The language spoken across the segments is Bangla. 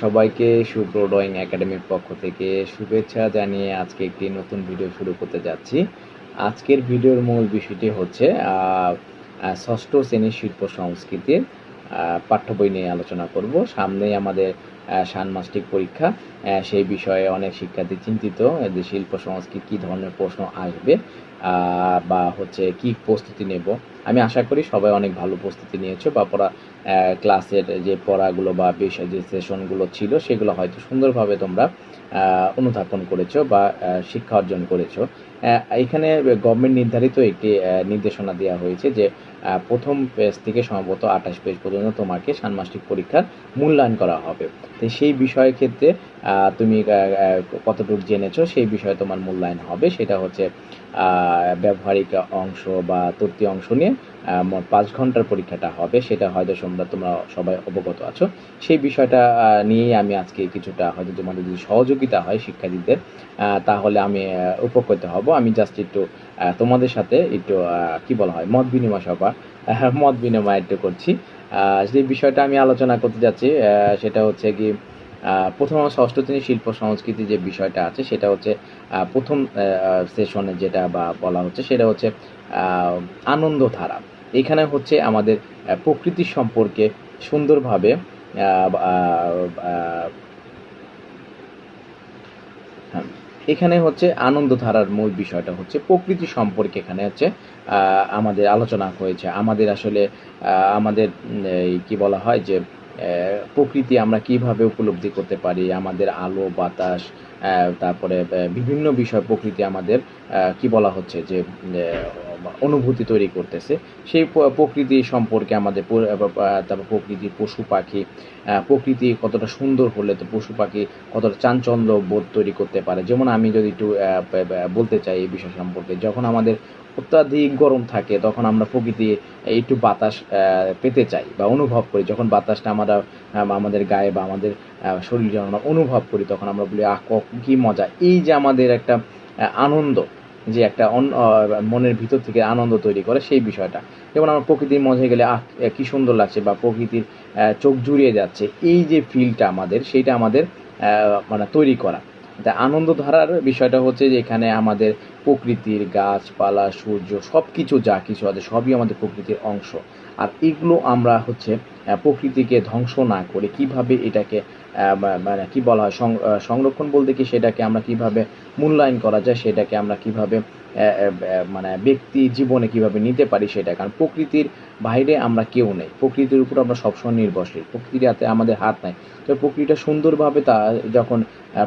সবাইকে সুপ্র ড্রয়িং একাডেমির পক্ষ থেকে শুভেচ্ছা জানিয়ে আজকে একটি নতুন ভিডিও শুরু করতে যাচ্ছি। আজকের ভিডিওর মূল বিষয়টি হচ্ছে ষষ্ঠ শ্রেণির শিল্প সংস্কৃতির পাঠ্য বই নিয়ে আলোচনা করব। সামনেই আমাদের ষান্মাসিক পরীক্ষা। সেই বিষয়ে অনেক শিক্ষার্থী চিন্তিত যে শিল্প সংস্কৃতি কী ধরনের প্রশ্ন আসবে বা হচ্ছে কি প্রস্তুতি নেব। আমি আশা করি সবাই অনেক ভালো প্রস্তুতি নিয়েছো বা পড়া ক্লাসের যে পড়াগুলো বা বিষয় যে সেশনগুলো ছিল সেগুলো হয়তো সুন্দরভাবে তোমরা আহ, অনুধাবন করেছ বা শিক্ষা অর্জন করেছ। এখানে গভর্নমেন্ট নির্ধারিত একটি নির্দেশনা দেওয়া হয়েছে যে প্রথম পেজ থেকে সম্ভবত আঠাশ পেজ পর্যন্ত তোমাকে ষান্মাসিক পরীক্ষার মূল্যায়ন করা হবে। তো সেই বিষয়ের ক্ষেত্রে তুমি কতটুকু জেনেছো সেই বিষয়ে তোমার মূল্যায়ন হবে। সেটা হচ্ছে ব্যবহারিক অংশ বা তৃতীয় অংশ নিয়ে মোট পাঁচ ঘণ্টার পরীক্ষাটা হবে। সেটা হয়তো তোমরা তোমরা সবাই অবগত আছো। সেই বিষয়টা নিয়েই আমি আজকে কিছুটা হয়তো তোমাদের যদি সহযোগিতা হয় শিক্ষার্থীদের তাহলে আমি উপকৃত হব। আমি জাস্ট একটু তোমাদের সাথে একটু কি বলা হয় মত বিনিময় সভা আহ, মত বিনিময় একটু করছি। যে বিষয়টা আমি আলোচনা করতে যাচ্ছি সেটা হচ্ছে কি প্রথম ষষ্ঠ শ্রেণির শিল্প সংস্কৃতি যে বিষয়টা আছে, সেটা হচ্ছে প্রথম সেশনে যেটা বা বলা হচ্ছে, সেটা হচ্ছে আনন্দধারা। এখানে হচ্ছে আমাদের প্রকৃতি সম্পর্কে সুন্দরভাবে আহ, আহ, আহ, হ্যাঁ, এখানে হচ্ছে আনন্দধারার মূল বিষয়টা হচ্ছে প্রকৃতি সম্পর্কে এখানে হচ্ছে আমাদের আলোচনা হয়েছে। আমাদের আসলে আমাদের এই কি বলা হয় যে প্রকৃতি আমরা কীভাবে উপলব্ধি করতে পারি, আমাদের আলো, বাতাস তারপরে বিভিন্ন বিষয় প্রকৃতি আমাদের কি বলা হচ্ছে যে অনুভূতি তৈরি করতেছে। সেই প্রকৃতি সম্পর্কে আমাদের তারপর প্রকৃতি, পশু পাখি প্রকৃতি কতটা সুন্দর হলে তো পশু পাখি কতটা চাঞ্চল্য বোধ তৈরি করতে পারে। যেমন আমি যদি একটু বলতে চাই এই বিষয় সম্পর্কে, যখন আমাদের অত্যাধিক গরম থাকে তখন আমরা প্রকৃতি একটু বাতাস পেতে চাই বা অনুভব করি। যখন বাতাসটা আমরা আমাদের গায়ে বা আমাদের শরীরে আমরা অনুভব করি তখন আমরা বলি, আহ, কি মজা। এই যে আমাদের একটা আনন্দ যে একটা মনের ভিতর থেকে আনন্দ তৈরি করে সেই বিষয়টা। যেমন আমার প্রকৃতির মধ্যে গেলে, আহ কী সুন্দর লাগছে বা প্রকৃতির চোখ জুড়িয়ে যাচ্ছে, এই যে ফিলটা আমাদের, সেইটা আমাদের মানে তৈরি করা। তা আনন্দধারার বিষয়টা হচ্ছে যে এখানে আমাদের প্রকৃতির গাছপালা, সূর্য সব কিছু যা কিছু আছে, সবই আমাদের প্রকৃতির অংশ। আর এগুলো আমরা হচ্ছে প্রকৃতিকে ধ্বংস না করে কীভাবে এটাকে মানে কী বলা হয় সংরক্ষণ বলতে কি সেটাকে আমরা কীভাবে মূল্যায়ন করা যায়, সেটাকে আমরা কীভাবে মানে ব্যক্তি জীবনে কীভাবে নিতে পারি সেটা, কারণ প্রকৃতির বাইরে আমরা কেউ নেই। প্রকৃতির উপর আমরা সবসময় নির্ভরশীল। প্রকৃতির হাতে আমাদের হাত নাই। তো প্রকৃতিটা সুন্দরভাবে তা যখন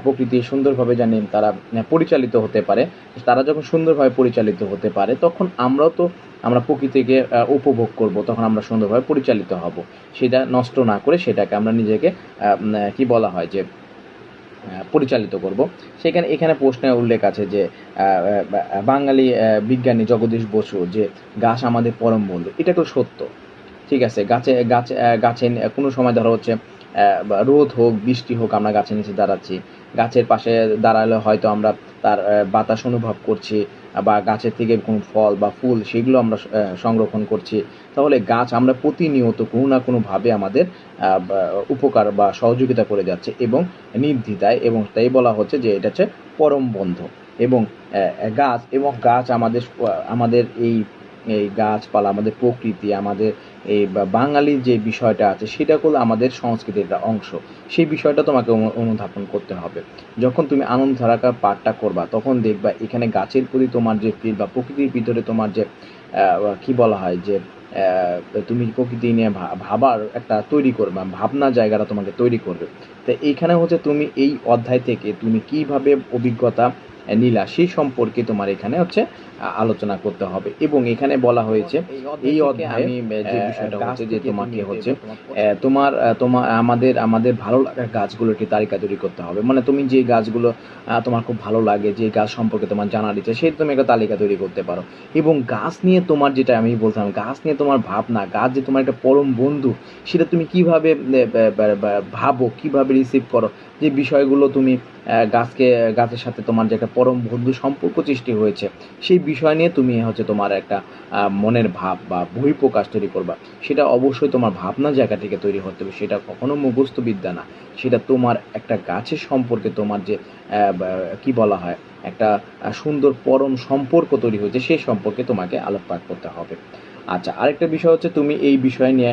প্রকৃতি সুন্দরভাবে জানি তারা পরিচালিত হতে পারে, তারা যখন সুন্দরভাবে পরিচালিত হতে পারে, তখন আমরাও তো আমরা প্রকৃতিকে উপভোগ করব, তখন আমরা সুন্দরভাবে পরিচালিত হব। সেটা নষ্ট না করে সেটাকে আমরা নিজেকে কি বলা হয় যে পরিচালিত করব। সেখানে, এখানে প্রশ্নে উল্লেখ আছে যে বাঙালি বিজ্ঞানী জগদীশ বসু যে গাছ আমাদের পরম বন্ধু, এটা তো সত্য। ঠিক আছে, গাছে, গাছ গাছে কোনো সময় ধরো হচ্ছে রোদ হোক, বৃষ্টি হোক, আমরা গাছের নিচে দাঁড়াচ্ছি। গাছের পাশে দাঁড়ালে হয়তো আমরা তার বাতাস অনুভব করছি। বা গাছের থেকে কোনো ফল বা ফুল সেগুলো আমরা সংরক্ষণ করছি। তাহলে গাছ আমরা প্রতিনিয়ত কোনো না কোনোভাবে আমাদের উপকার বা সহযোগিতা করে যাচ্ছে এবং নির্দ্বিধায় এবং তাই বলা হচ্ছে যে এটা হচ্ছে পরম বন্ধু। এবং গাছ এবং গাছ আমাদের আমাদের এই এই গাছপালা, আমাদের প্রকৃতি, আমাদের এই বাঙালির যে বিষয়টা আছে, সেটা হলো আমাদের সংস্কৃতির একটা অংশ। সেই বিষয়টা তোমাকে অনু- অনুধাবন করতে হবে। যখন তুমি আনন্দ ধারাকার পাঠটা করবা, তখন দেখবা এখানে গাছের প্রতি তোমার যে ফিল বা প্রকৃতির ভিতরে তোমার যে কি বলা হয় যে তুমি প্রকৃতি নিয়ে ভাবার একটা তৈরি করবে ভাবনা জায়গাটা তোমাকে তৈরি করবে। তো এইখানে হচ্ছে তুমি এই অধ্যায় থেকে তুমি কীভাবে অভিজ্ঞতা নিলা, সেই সম্পর্কে তোমার এখানে হচ্ছে আলোচনা করতে হবে। এবং এখানে বলা হয়েছে এই অধ্যায়ে যে বিষয়টা হচ্ছে যে তোমাকে হচ্ছে তোমার তোমার আমাদের আমাদের ভালো লাগা গাছগুলোর একটি তালিকা তৈরি করতে হবে। মানে তুমি যে গাছগুলো তোমার খুব ভালো লাগে যে গাছ সম্পর্কে তোমার জানার ইচ্ছে সেই তুমি একটা তালিকা তৈরি করতে পারো। এবং গাছ নিয়ে তোমার যেটা আমি বলতাম গাছ নিয়ে তোমার ভাবনা গাছ যে তোমার একটা পরম বন্ধু সেটা তুমি কীভাবে ভাবো কীভাবে রিসিভ করো যে বিষয়গুলো তুমি গাছকে গাছের সাথে তোমার যে একটা পরম বন্ধু সম্পর্ক সৃষ্টি হয়েছে সেই বিষয় নিয়ে তুমি হচ্ছে তোমার একটা মনের ভাব বা বহিঃপ্রকাশ তৈরি করবা। সেটা অবশ্যই তোমার ভাবনা জায়গা থেকে তৈরি হতে হবে। সেটা কখনো মুখস্থ বিদ্যা না। সেটা তোমার একটা গাছের সম্পর্কে তোমার যে কি বলা হয়, একটা সুন্দর পরম সম্পর্ক তৈরি হয়েছে সেই সম্পর্কে তোমাকে আলোকপাত করতে হবে। আচ্ছা আরেকটা বিষয় হচ্ছে তুমি এই বিষয় নিয়ে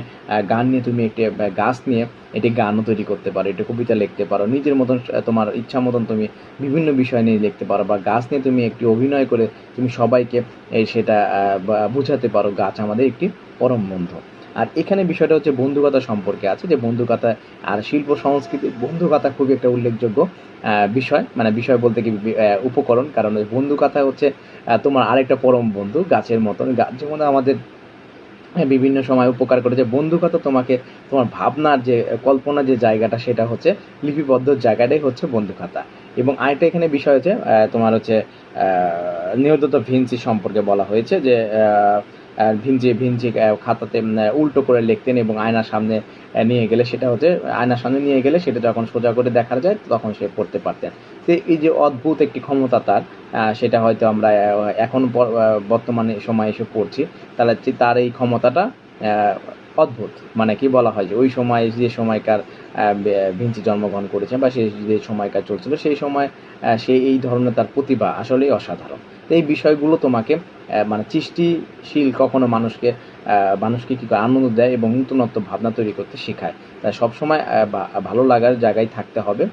গান নিয়ে তুমি একটি গাছ নিয়ে একটি গানও তৈরি করতে পারো, একটি কবিতা লিখতে পারো, নিজের মতন তোমার ইচ্ছা মতন তুমি বিভিন্ন বিষয় নিয়ে লিখতে পারো বা গাছ নিয়ে তুমি একটি অভিনয় করে তুমি সবাইকে সেটা বোঝাতে পারো, গাছ আমাদের একটি পরম বন্ধু। আর এখানে বিষয়টা হচ্ছে বন্ধুকতা সম্পর্কে আছে, যে বন্ধুকতা আর শিল্প সংস্কৃতি, বন্ধুকথা খুবই একটা উল্লেখযোগ্য বিষয় মানে বিষয় বলতে কি উপকরণ, কারণ বন্ধুকথা হচ্ছে তোমার আরেকটা পরম বন্ধু গাছের মতন গাছ যেমন আমাদের বিভিন্ন সময় উপকার করেছে। বন্ধুকথা তোমাকে, তোমার ভাবনার যে, কল্পনার যে জায়গাটা, সেটা হচ্ছে লিপিবদ্ধ জায়গাটাই হচ্ছে বন্ধুকথা। এবং আরেকটা এখানে বিষয় হচ্ছে তোমার হচ্ছে নিয়মিত ভিনসি সম্পর্কে বলা হয়েছে যে ভিঞ্জে ভিনজি খাতাতে উল্টো করে লিখতেন এবং আয়নার সামনে নিয়ে গেলে সেটা হচ্ছে, আয়নার সামনে নিয়ে গেলে সেটা যখন সোজা করে দেখা যায়, তখন সে পড়তে পারতেন। তো এই যে অদ্ভুত একটি ক্ষমতা তার সেটা হয়তো আমরা এখন বর্তমানে সময়ে এসে পড়ছি, তাহলে তার এই ক্ষমতাটা অদ্ভুত। মানে কি বলা হয় যে, ওই সময়, যে সময়কার ভিঞ্চি জন্মগ্রহণ করেছেন বা সেই যে সময়কার চলছিল, সেই সময় সে এই ধরনের তার প্রতিভা আসলেই অসাধারণ। তো এই বিষয়গুলো তোমাকে মানে সৃষ্টিশীল কখনো মানুষকে মানুষকে কী করে আনন্দ দেয় এবং নূতনত্ব ভাবনা তৈরি করতে শেখায়। তাই সবসময় ভালো লাগার জায়গায় থাকতে হবে।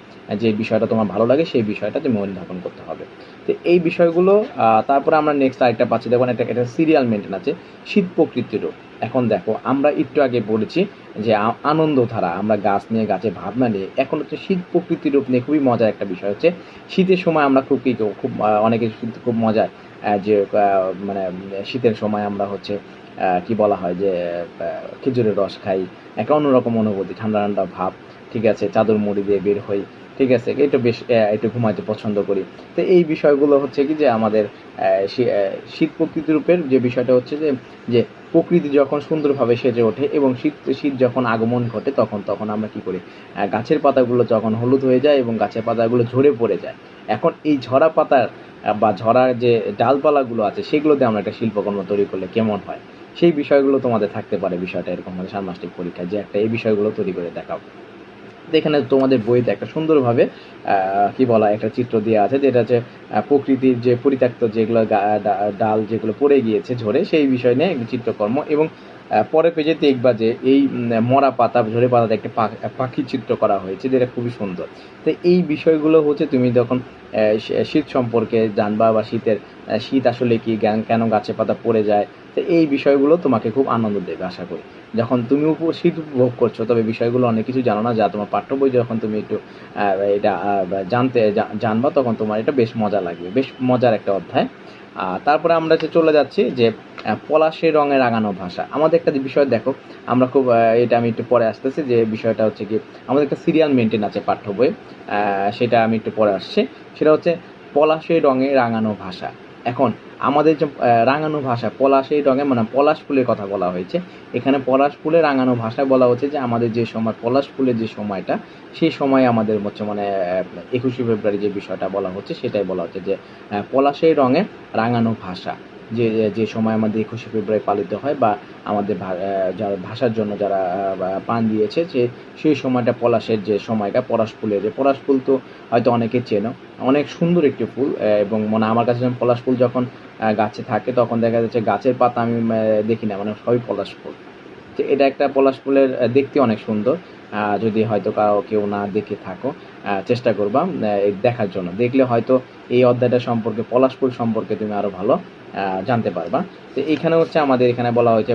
যে বিষয়টা তোমার ভালো লাগে সেই বিষয়টা তুমি অনুধাবন করতে হবে। তো এই বিষয়গুলো তারপরে আমরা নেক্সট আরেকটা পাচ্ছি। দেখুন একটা একটা সিরিয়াল মেনটেন আছে। শীত প্রকৃতির রূপ। এখন দেখো আমরা একটু আগে বলেছি যে আ- আনন্দধারা আমরা গাছ নিয়ে গাছে ভাবনা নিয়ে। এখন হচ্ছে শীত প্রকৃতির রূপ নিয়ে খুবই মজার একটা বিষয় হচ্ছে শীতের সময় আমরা খুব কি খুব অনেকে শীত খুব আহ, যে মানে শীতের সময় আমরা হচ্ছে কি বলা হয় যে খেজুরের রস খাই একটা অন্যরকম অনুভূতি, ঠান্ডা ঠান্ডা ভাব, ঠিক আছে, চাদর মুড়ি দিয়ে বের হই, ঠিক আছে, একটু বেশ একটু ঘুমাইতে পছন্দ করি। তো এই বিষয়গুলো হচ্ছে কি যে, আমাদের শীত প্রকৃতি রূপের যে বিষয়টা হচ্ছে যে যে প্রকৃতি যখন সুন্দরভাবে সেজে ওঠে এবং শীত শীত যখন আগমন ঘটে তখন তখন আমরা কি করি? গাছের পাতাগুলো যখন হলুদ হয়ে যায় এবং গাছের পাতাগুলো ঝরে পড়ে যায়, এখন এই ঝরা পাতার, বা ঝরার যে ডালপালাগুলো আছে সেগুলোতে আমরা একটা শিল্পকর্ম তৈরি করলে কেমন হয়? সেই বিষয়গুলো তোমাদের থাকতে পারে বিষয়টা এরকম মানে ষান্মাসিক পরীক্ষায় যে একটা এই বিষয়গুলো তৈরি করে দেখাও। এখানে তোমাদের বইতে একটা সুন্দরভাবে কি বলা একটা চিত্র দেওয়া আছে, যেটা হচ্ছে প্রকৃতির যে পরিত্যক্ত যেগুলো ডাল যেগুলো পড়ে গিয়েছে ঝরে, সেই বিষয় নিয়ে চিত্রকর্ম এবং পরে পেজে দেখবা যে এই মরা পাতা, ঝরে পাতাতে একটা পাখি চিত্র করা হয়েছে, যেটা খুবই সুন্দর। তো এই বিষয়গুলো হচ্ছে তুমি যখন শীত সম্পর্কে জানবা বা শীতের শীত আসলে কি কেন গাছে পাতা পড়ে যায়? তো এই বিষয়গুলো তোমাকে খুব আনন্দ দেবে আশা করি। যখন তুমি শীত উপভোগ করছ তবে বিষয়গুলো অনেক কিছু জানো না যা তোমার পাঠ্য বই যখন তুমি একটু এটা জানতে জানবা তখন তোমার এটা বেশ মজা লাগবে বেশ মজার একটা অধ্যায়। আর তারপরে আমরা যে চলে যাচ্ছি যে আহ, পলাশের রঙে রাঙানো ভাষা। আমাদের একটা বিষয় দেখো আমরা খুব এটা আমি একটু পরে আসতেছি যে বিষয়টা হচ্ছে কি আমাদের একটা সিরিয়াল মেনটেন আছে পাঠ্য বই সেটা আমি একটু পরে আসছি। সেটা হচ্ছে পলাশের রঙে রাঙানো ভাষা। এখন আমাদের যে রাঙানো ভাষা পলাশের রঙে মানে পলাশ ফুলের কথা বলা হয়েছে। এখানে পলাশ ফুলে রাঙানো ভাষায় বলা হচ্ছে যে, আমাদের যে সময়, পলাশ ফুলের যে সময়টা, সেই সময় আমাদের হচ্ছে মানে একুশে ফেব্রুয়ারি যে বিষয়টা বলা হচ্ছে, সেটাই বলা হচ্ছে যে পলাশের রঙে রাঙানো ভাষা। যে যে সময় আমাদের একুশে ফেব্রুয়ারি পালিত হয় বা আমাদের যারা ভাষার জন্য যারা প্রাণ দিয়েছে যে সেই সময়টা পলাশের যে সময়টা পলাশ ফুলের যে পলাশ ফুল তো হয়তো অনেকে চেনো। অনেক সুন্দর একটি ফুল এবং মানে আমার কাছে যখন পলাশ ফুল যখন গাছে থাকে তখন দেখা যাচ্ছে গাছের পাতা আমি দেখি না মানে সবই পলাশ ফুল তো এটা একটা পলাশ ফুলের দেখতে অনেক সুন্দর। যদি হয়তো কারও কেউ না দেখে থাকো চেষ্টা করবা দেখার জন্য। দেখলে হয়তো এই অধ্যায়টা সম্পর্কে পলাশ ফুল সম্পর্কে তুমি আরও ভালো জানতে পারবা। তো এখানে হচ্ছে আমাদের এখানে বলা হয়েছে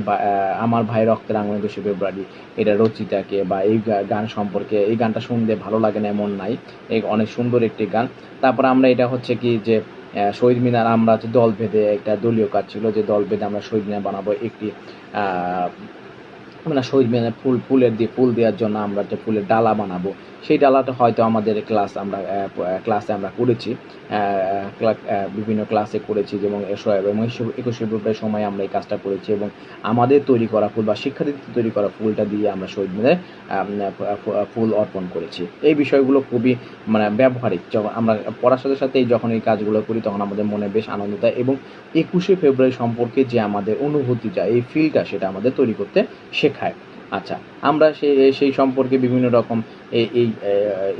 আমার ভাই রক্তের আঙুল একুশে ফেব্রুয়ারি, এটা রচিতাকে বা এই গান সম্পর্কে, এই গানটা শুনতে ভালো লাগে না এমন নাই। এই অনেক সুন্দর একটি গান। তারপর আমরা এটা হচ্ছে কি যে শহীদ মিনার, আমরা দল ভেদে একটা দলীয় কাজ ছিল যে দল ভেদে আমরা শহীদ মিনার বানাবো একটি আমরা শহীদ মিনারে ফুল ফুলের দিয়ে, ফুল দেওয়ার জন্য আমরা একটা ফুলের ডালা বানাবো, সেই ডালাটা হয়তো আমাদের ক্লাস আমরা ক্লাসে আমরা করেছি। বিভিন্ন ক্লাসে করেছি, যেমন এবং একুশে- ফেব্রুয়ারির সময় আমরা এই কাজটা করেছি, এবং আমাদের তৈরি করা ফুল বা শিক্ষার্থীদের তৈরি করা ফুলটা দিয়ে আমরা শহীদ মিনারে ফুল অর্পণ করেছি। এই বিষয়গুলো খুবই মানে ব্যবহারিক। যখন আমরা পড়ার সাথে সাথে যখন এই কাজগুলো করি, তখন আমাদের মনে বেশ আনন্দ দেয়, এবং একুশে ফেব্রুয়ারি সম্পর্কে যে আমাদের অনুভূতিটা, এই ফিলটা সেটা আমাদের তৈরি করতে শেখায়। আচ্ছা আমরা সেই সেই সম্পর্কে বিভিন্ন রকম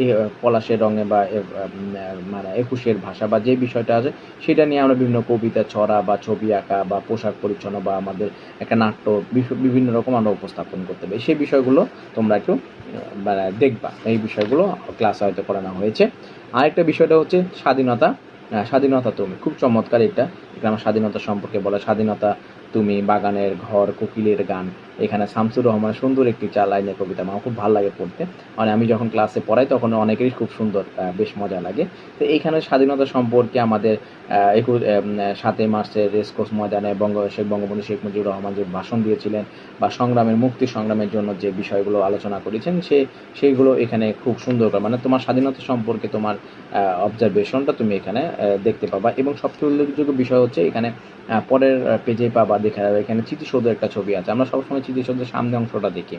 এই পলাশের রঙে বা মানে একুশের ভাষা বা যে বিষয়টা আছে, সেটা নিয়ে আমরা বিভিন্ন কবিতা, ছড়া বা ছবি আঁকা বা পোশাক পরিচ্ছন্ন বা আমাদের একটা নাট্য বিভিন্ন রকম আমরা উপস্থাপন করতে পারি। সেই বিষয়গুলো তোমরা একটু মানে দেখবা। এই বিষয়গুলো ক্লাসে হয়তো করানো হয়েছে। আরেকটা বিষয়টা হচ্ছে স্বাধীনতা। স্বাধীনতা তুমি, খুব চমৎকার এটা। এখানে আমার স্বাধীনতা সম্পর্কে বলা, স্বাধীনতা তুমি, বাগানের ঘর, কোকিলের গান এখানে শামসুর রহমানের সুন্দর একটি চার লাইনের কবিতা, আমার খুব ভালো লাগে পড়তে। মানে আমি যখন ক্লাসে পড়াই, তখন অনেকেরই খুব সুন্দর বেশ মজা লাগে। তো এইখানে স্বাধীনতা সম্পর্কে আমাদের একুশ সাতই মার্চের রেসকোর্স ময়দানে বঙ্গ, শেখ বঙ্গবন্ধু শেখ মুজিবুর রহমান যে ভাষণ দিয়েছিলেন বা সংগ্রামের, মুক্তি সংগ্রামের জন্য যে বিষয়গুলো আলোচনা করেছেন, সে, সেইগুলো এখানে খুব সুন্দর করে মানে তোমার স্বাধীনতা সম্পর্কে তোমার অবজারভেশনটা তুমি এখানে দেখতে পাবা। এবং সবচেয়ে উল্লেখযোগ্য বিষয় হচ্ছে এখানে পরের পেজে পাবা, দেখা যাবে এখানে স্মৃতিসৌধের একটা ছবি আছে। আমরা সবসময় স্মৃতিসৌধের সামনে অংশটা দেখি।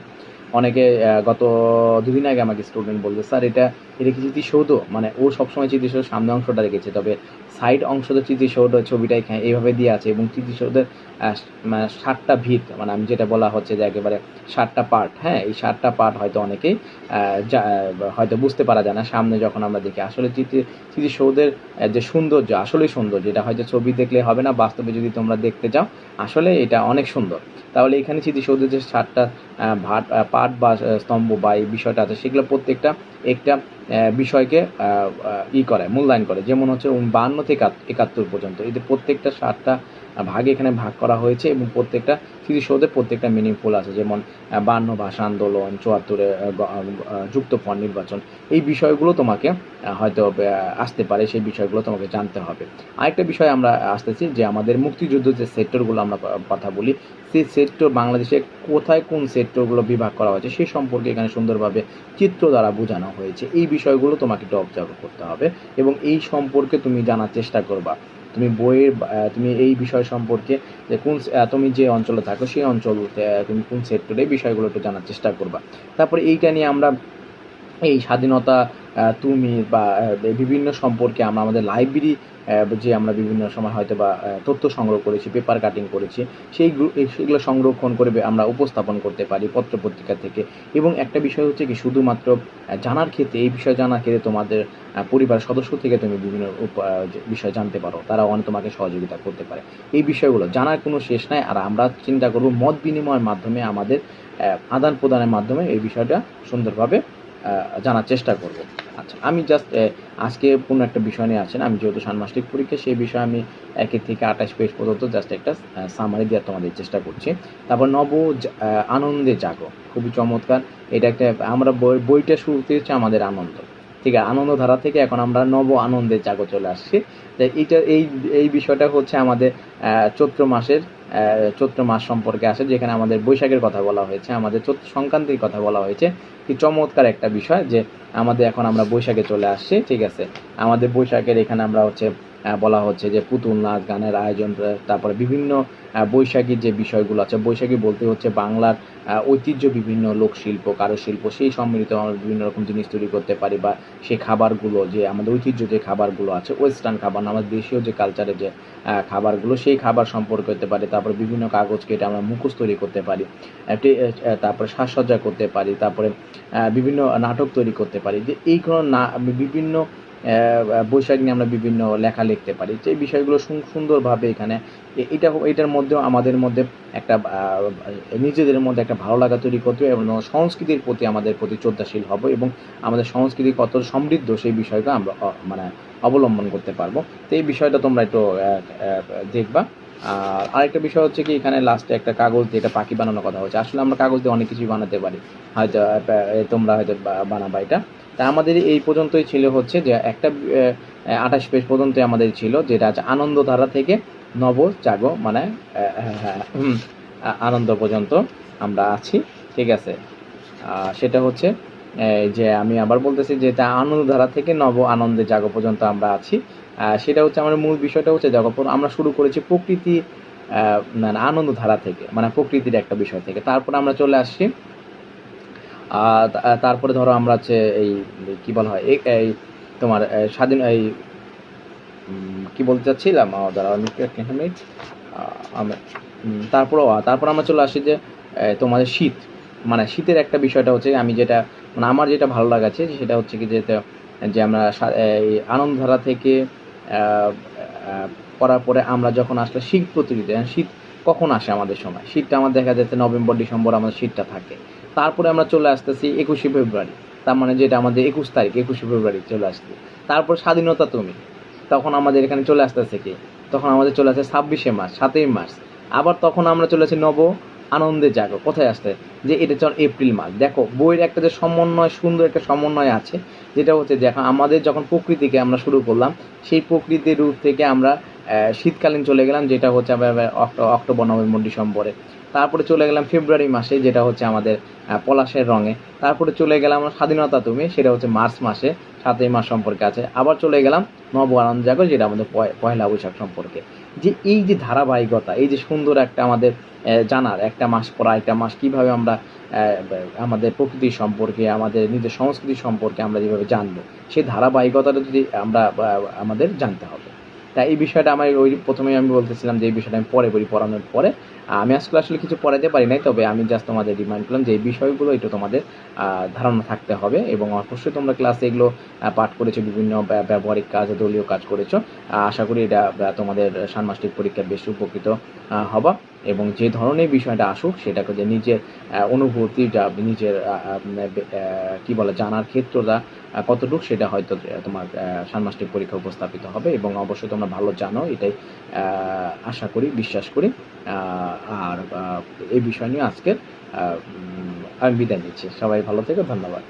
অনেকে গত দুদিন আগে আমাকে স্টুডেন্ট বলবে স্যার, এটা এটা কি স্মৃতিসৌধ মানে ও সবসময় স্মৃতিসৌধের সামনে অংশটা রেখেছে, তবে সাইড অংশটা স্মৃতিসৌধ ছবিটা এখানে এইভাবে দিয়ে আছে এবং স্মৃতিসৌধের মানে ষাটটা ভিত মানে আমি যেটা বলা হচ্ছে যে একেবারে ষাটটা পার্ট হ্যাঁ এই ষাটটা পার্ট হয়তো অনেকেই হয়তো বুঝতে পারা যায় না সামনে যখন আমরা দেখি। আসলে স্মৃতি স্মৃতিসৌধের যে সৌন্দর্য, আসলেই সৌন্দর্য, এটা হয়তো ছবি দেখলে হবে না, বাস্তবে যদি তোমরা দেখতে যাও আসলে এটা অনেক সুন্দর। তাহলে এখানে স্মৃতিসৌধের যে ষাটটা ভাট পাট বা স্তম্ভ বা এই বিষয়টা আছে সেগুলো প্রত্যেকটা একটা বিষয়কে ই করে, মূল্যায়ন করে। যেমন হচ্ছে বান্ন থেকে একাত্তর পর্যন্ত। এতে প্রত্যেকটা সাতটা ভাগে এখানে ভাগ করা হয়েছে এবং প্রত্যেকটা স্মৃতিসৌধে প্রত্যেকটা মিনিংফুল আছে। যেমন বান্ন ভাষা আন্দোলন, চুয়াত্তরে যুক্ত ফল নির্বাচন। এই বিষয়গুলো তোমাকে হয়তো আসতে পারে। সেই বিষয়গুলো তোমাকে জানতে হবে। আরেকটা বিষয় আমরা আসতেছি যে আমাদের মুক্তিযুদ্ধ যে সেক্টরগুলো আমরা কথা বলি, সেই সেক্টর বাংলাদেশে কোথায় কোন সেক্টরগুলো বিভাগ করা হয়েছে সেই সম্পর্কে এখানে সুন্দরভাবে চিত্র দ্বারা বোঝানো হয়েছে। এই বিষয়গুলো তোমাকে একটু অবজার্ভ করতে হবে এবং এই সম্পর্কে তুমি জানার চেষ্টা করবা। তুমি বইয়ের তুমি এই বিষয় সম্পর্কে যে কোন তুমি যে অঞ্চলে থাকো সেই অঞ্চল তুমি কোন সেক্টরে বিষয়গুলো একটু জানার চেষ্টা করবা। তারপরে এইটা নিয়ে আমরা এই স্বাধীনতা তুমি বা বিভিন্ন সম্পর্কে আমরা আমাদের লাইব্রেরি যে আমরা বিভিন্ন সময় হয়তো বা তথ্য সংগ্রহ করেছি পেপার কাটিং করেছি, সেই সেগুলো সংরক্ষণ করে আমরা উপস্থাপন করতে পারি পত্র পত্রিকা থেকে। এবং একটা বিষয় হচ্ছে কি, শুধুমাত্র জানার ক্ষেত্রে, এই বিষয় জানার ক্ষেত্রে তোমাদের পরিবার সদস্য থেকে তুমি বিভিন্ন বিষয় জানতে পারো। তারা অনেক তোমাকে সহযোগিতা করতে পারে। এই বিষয়গুলো জানার কোনো শেষ নাই। আর আমরা চিন্তা করব মত বিনিময়ের মাধ্যমে আমাদের আদান প্রদানের মাধ্যমে এই বিষয়টা সুন্দরভাবে জানার চেষ্টা করব। আচ্ছা আমি জাস্ট আজকে কোনো একটা বিষয় নিয়ে আসেন। আমি যেহেতু ষান্মাসিক পরীক্ষা, সেই বিষয়ে আমি একের থেকে আঠাশ পেজ পর্যন্ত জাস্ট একটা সামারি দেওয়ার তোমাদের চেষ্টা করছি। তারপর নব আনন্দে জাগো। খুবই চমৎকার। এটা একটা, আমরা বই, বইটা শুরুতে হচ্ছে আমাদের আনন্দ। ঠিক আছে আনন্দ ধারা থেকে এখন আমরা নব আনন্দে জাগো চলে আসছি। তো এইটা এই এই বিষয়টা হচ্ছে আমাদের চৈত্র মাসের চৈত্র মাস সম্পর্কে আসে, যেখানে আমাদের বৈশাখের কথা বলা হয়েছে, আমাদের চৈত্র সংক্রান্তির কথা বলা হয়েছে। কি চমৎকার একটা বিষয় যে আমাদের এখন আমরা বৈশাখে চলে আসছি, ঠিক আছে? আমাদের বৈশাখের এখানে আমরা হচ্ছে বলা হচ্ছে যে পুতুল নাচ, গানের আয়োজন, তারপরে বিভিন্ন বৈশাখীর যে বিষয়গুলো আছে, বৈশাখী বলতে হচ্ছে বাংলার ঐতিহ্য বিভিন্ন লোকশিল্প, কারুশিল্প, সেই সম্মিলিত আমরা বিভিন্ন রকম জিনিস তৈরি করতে পারি বা সেই খাবারগুলো যে আমাদের ঐতিহ্য যে খাবারগুলো আছে ওয়েস্টার্ন খাবার আমাদের দেশীয় যে কালচারে যে খাবারগুলো, সেই খাবার সম্পর্কে হতে পারে, তারপরে বিভিন্ন কাগজ কেটে আমরা মুখোশ তৈরি করতে পারি একটি তারপরে সাজসজ্জা করতে পারি, তারপরে বিভিন্ন নাটক তৈরি করতে পারি, যে এইগুলো না, বিভিন্ন বৈশাখ নিয়ে আমরা বিভিন্ন লেখা লিখতে পারি, যে বিষয়গুলো সুন- সুন্দরভাবে এখানে এটা এটার মধ্যেও আমাদের মধ্যে একটা নিজেদের মধ্যে একটা ভালো লাগা তৈরি করতে হবে এবং সংস্কৃতির প্রতি আমাদের প্রতি শ্রদ্ধাশীল হব এবং আমাদের সংস্কৃতি কত সমৃদ্ধ সেই বিষয়টা আমরা মানে অবলম্বন করতে পারব। তো এই বিষয়টা তোমরা একটু দেখবা। আর আরেকটা বিষয় হচ্ছে কি, এখানে লাস্টে একটা কাগজ দিয়ে একটা পাখি বানানোর কথা হচ্ছে আসলে আমরা কাগজ দিয়ে অনেক কিছুই বানাতে পারি। হয়তো তোমরা হয়তো বানাবা এটা। তা আমাদের এই পর্যন্তই ছিল হচ্ছে যে একটা আঠাশ পেজ পর্যন্তই আমাদের ছিল, যেটা আছে আনন্দধারা থেকে নব জাগো মানে আনন্দ পর্যন্ত আমরা আছি, ঠিক আছে? সেটা হচ্ছে যে আমি আবার বলতেছি যে এটা আনন্দধারা থেকে নব আনন্দে জাগো পর্যন্ত আমরা আছি। সেটা হচ্ছে আমার মূল বিষয়টা হচ্ছে যখন আমরা শুরু করেছি প্রকৃতি মানে আনন্দধারা থেকে মানে প্রকৃতির একটা বিষয় থেকে। তারপর আমরা চলে আসছি তারপরে ধরো আমরা হচ্ছে এই, কি বলা হয়, এই- তোমার স্বাধীন, এই কি বলতে চাচ্ছিলাম? আহ, তারপরও তারপর আমরা চলে আসি যে তোমাদের শীত। মানে শীতের একটা বিষয়টা হচ্ছে আমি যেটা মানে আমার যেটা ভালো লাগাচ্ছে সেটা হচ্ছে কি যে তে- যে আমরা আনন্দধারা থেকে করার পরে আমরা যখন আসলে শীত প্রতিযোগিতা শীত কখন আসে আমাদের সময়? শীতটা আমার দেখা যাচ্ছে নভেম্বর ডিসেম্বর আমাদের শীতটা থাকে। তারপরে আমরা চলে আসতেছি একুশে ফেব্রুয়ারি। তার মানে যেটা আমাদের একুশ তারিখ একুশে ফেব্রুয়ারি চলে আসছে। তারপর স্বাধীনতা তুমি। তখন আমাদের এখানে চলে আসতেছে কি? তখন আমাদের চলে আসে ছাব্বিশে মার্চ, সাতই মার্চ। আবার তখন আমরা চলে আসি নব আনন্দে জাগো। কোথায় আসতে? যে এটা চল এপ্রিল মাস। দেখো, বইয়ের একটা যে সমন্বয়, সুন্দর একটা সমন্বয় আছে, যেটা হচ্ছে যে আমাদের যখন প্রকৃতিকে আমরা শুরু করলাম, সেই প্রকৃতির রূপ থেকে আমরা শীতকালীন চলে গেলাম, যেটা হচ্ছে অক্টোবর, নভেম্বর, ডিসেম্বরে। তারপরে চলে গেলাম ফেব্রুয়ারি মাসে, যেটা হচ্ছে আমাদের পলাশের রঙে। তারপরে চলে গেলাম স্বাধীনতা তুমি, সেটা হচ্ছে মার্চ মাসে, সাতই মাস সম্পর্কে আছে। আবার চলে গেলাম নব আনন্দ জাগর যেটা আমাদের পয়- পয়লা বৈশাখ সম্পর্কে। যে এই যে ধারাবাহিকতা, এই যে সুন্দর একটা আমাদের জানার, একটা মাস পর একটা মাস কীভাবে আমরা আমাদের প্রকৃতি সম্পর্কে, আমাদের নিজের সংস্কৃতি সম্পর্কে আমরা যেভাবে জানব সেই ধারাবাহিকতাটা যদি আমরা আমাদের জানতে হবে। তাই এই বিষয়টা আমার ওই প্রথমেই আমি বলতেছিলাম যে এই বিষয়টা আমি পরে বলি, পড়ানোর পরে। আমি আজকে আসলে কিছু পড়াতে পারি নাই, তবে আমি জাস্ট তোমাদের রিমাইন্ড করলাম যে এই বিষয়গুলো এটা তোমাদের ধারণা থাকতে হবে এবং অবশ্যই তোমরা ক্লাসে এগুলো পাঠ করেছ, বিভিন্ন ব্যবহারিক কাজ, দলীয় কাজ করেছ আশা করি এটা তোমাদের ষান্মাসিক পরীক্ষায় বেশি উপকৃত হবা। এবং যে ধরনের বিষয়টা আসুক, সেটাকে যে নিজের অনুভূতিটা, নিজের কি বলে, জানার ক্ষেত্রটা কতটুকু, সেটা হয়তো তোমার ষান্মাসিক পরীক্ষা উপস্থাপিত হবে এবং অবশ্যই তোমরা ভালো জানো, এটাই আশা করি, বিশ্বাস করি। আর এই বিষয় নিয়ে আজকের আমি বিদায় নিচ্ছি। সবাই ভালো থেকো, ধন্যবাদ।